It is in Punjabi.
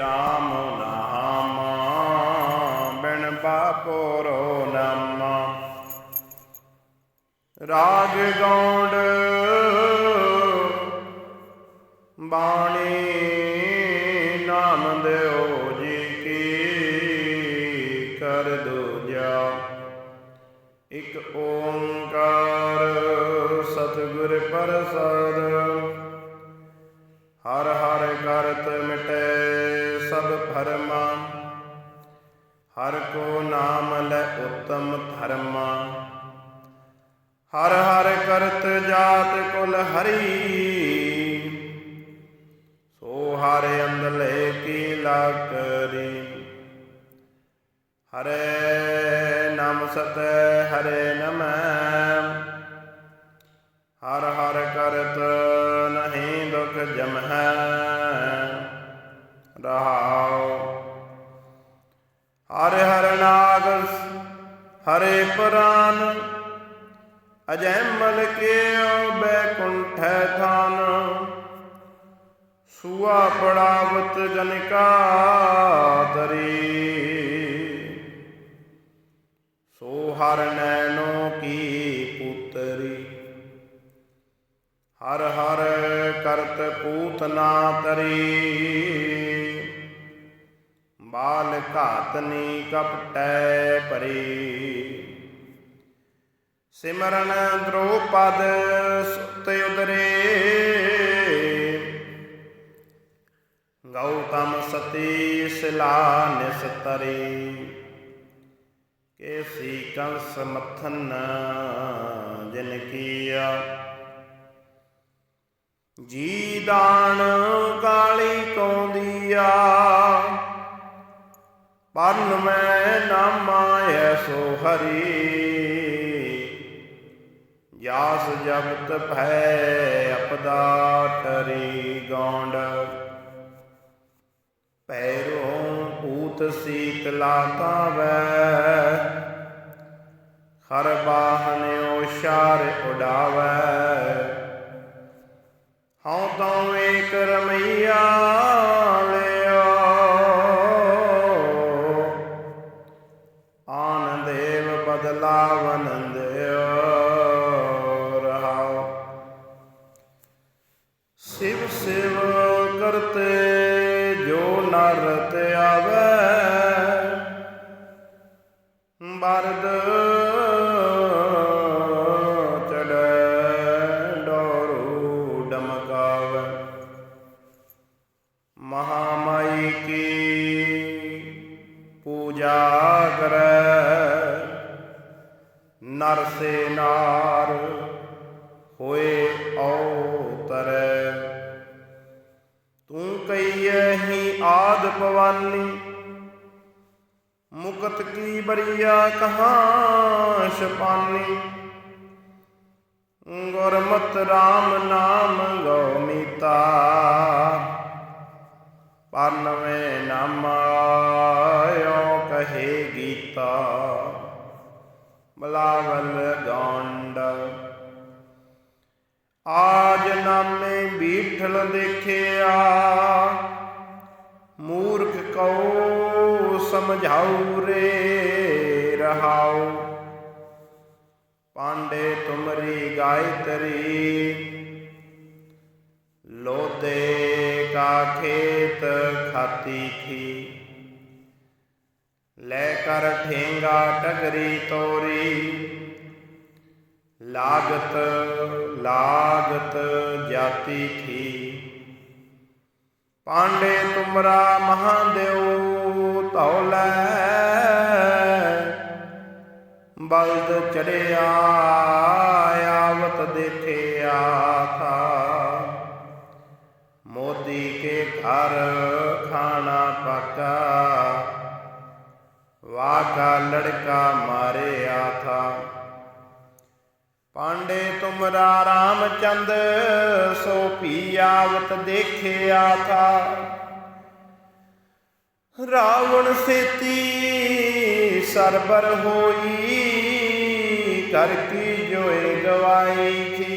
RAM ਨਾਮ, ਬਿਨ ਬਾਪੋਰੋ ਨਾਮ। ਰਾਜ ਗੌਂਡ ਬਾਣੀ ਨਾਮ ਦਿਓ ਜੀ ਕੀ ਕਰ ਦੂਜਾ। ਇਕ ਓੰਕਾਰ ਸਤਿਗੁਰ ਪ੍ਰਸਾਦ, ਹਰ ਹਰ ਕਰਤ ਮਿਟੇ ਸਭ ਭਰਮਾ ਹਰ ਕੋ ਨਾਮ ਲੈ ਉਤਮ ਧਰਮਾ। ਹਰ ਹਰ ਕਰਤ ਜਾਤ ਕੁਲ ਹਰੀ। ਸੋ ਹਰ ਅੰਦਲੇ ਕੀ ਲਾਕਰੀ ਹਰੇ ਨਾਮ ਸਤ, ਹਰੇ ਨਮ। ਹਰ ਹਰ ਕਰਤ ਨਹੀਂ ਦੁਖ ਜਮ ਹੈ ਹਰੇ ਪ੍ਰਾਨ, ਅਜੈ ਮਲ ਬੈਕੁੰਠੈ ਥਾਨ? ਸੁਆ ਪੜਾਵਤ ਜਨਕਾ ਤਰੀ ਸੋ ਹਰ ਨੈਣੋ ਕੀ ਪੁੱਤਰੀ, ਹਰ ਹਰ ਕਰਤ ਪੂਤ ਨਾ ਤਰੀ। ਬਾਲ ਘਾਤਨੀ ਕਪਟੈ ਭਰੀ ਸਿਮਰਨ ਦ੍ਰੋਪਦ ਸੁਤ ਉਦਰੇ। ਗੌਤਮ ਸਤੀ ਸਿਲਾ ਨਿਸਤਰੀ ਕੇਸੀ ਕੰਸ ਮਥਨ ਜਿਨ ਕੀਆ। ਜੀ ਦਾਨ ਕਾਲੀ ਕੌਂਦੀਆ। ਪਰਨ ਮੈਂ ਨਾਮਾ ਐਸੋ ਹਰੀ। ਜਾਸ ਜਗਤ ਭੈ ਅਪਦਾ ਟਰੀ ਗੌਂਡ। ਪੈਰੋਂ ਪੂਤ ਸੀਤਲਾ ਤਾਵੈ ਹਰ ਬਾਹਨਿਓ ਸ਼ਾਰ ਉਡਾਵੈ। ਹਉ ਤਉ ਏਕ ਰਮਈਆ ਸਿਵ ਸਿਵ ਕਰਤੇ, ਜੋ ਨਰ ਤੇ ਆਵੇ। ਬਰਦ ਚੜੈ ਡੋਰੂ ਡਮਕਾਵੇ। ਮਹਾਮਾਈ ਕੀ ਪੂਜਾ ਕਰੈ। ਨਰ ਸੇ ਨਾਰ ਹੋਏ ਔਤਰੈ ਤੂੰ ਕਈਐ ਹੀ ਆਦ ਭਵਾਨੀ, ਮੁਕਤ ਕੀ ਬਰੀਆ ਕਹਾਂ ਸ਼ਪਾਨੀ ਗੁਰਮਤਿ RAM ਨਾਮ ਗਉ ਮੀਤਾ ਪਰਨਵੇਂ ਨਾਮ ਆਇਓ ਕਹੇ ਗੀਤਾ ਬਲਾਵਲ ਗੌਂਡ ਬੀਠਲ ਦੇਖਿਆ। ਮੂਰਖ ਕਉ ਸਮਝਾਉ ਰੇ ਰਹਾਉ। ਪਾਂਡੇ ਤੁਮਰੀ ਗਾਇਤਰੀ ਲੋਦੇ ਕਾ ਖੇਤ ਖਾਤੀ ਥੀ। ਲੈ ਕਰ ਠੇਂਗਾ ਟਗਰੀ ਤੋਰੀ ਲਾਗਤ ਲਾਗਤ ਜਾਤੀ ਥੀ। ਪਾਂਡੇ ਤੁਮਰਾ ਮਹਾਦੇਵ ਧੌਲੇ ਬਲਦ ਚੜਿਆ, ਆਵਤ ਦੇਖਿਆ ਥਾ। ਮੋਦੀ ਕੇ ਘਰ ਖਾਣਾ ਪਕਾ। ਵਾਗਾ ਲੜਕਾ ਮਾਰਿਆ ਥਾ। ਪਾਂਡੇ ਤੁਮਰਾ ਰਾਮਚੰਦ, ਸੋ ਪੀ ਆਵਤ ਦੇਖਿਆ ਥਾ। ਰਾਵਣ ਸੇਤੀ ਸਰਬਰ ਹੋਈ, ਕਰ ਕੀ ਜੋਏ ਗਵਾਈ ਥੀ।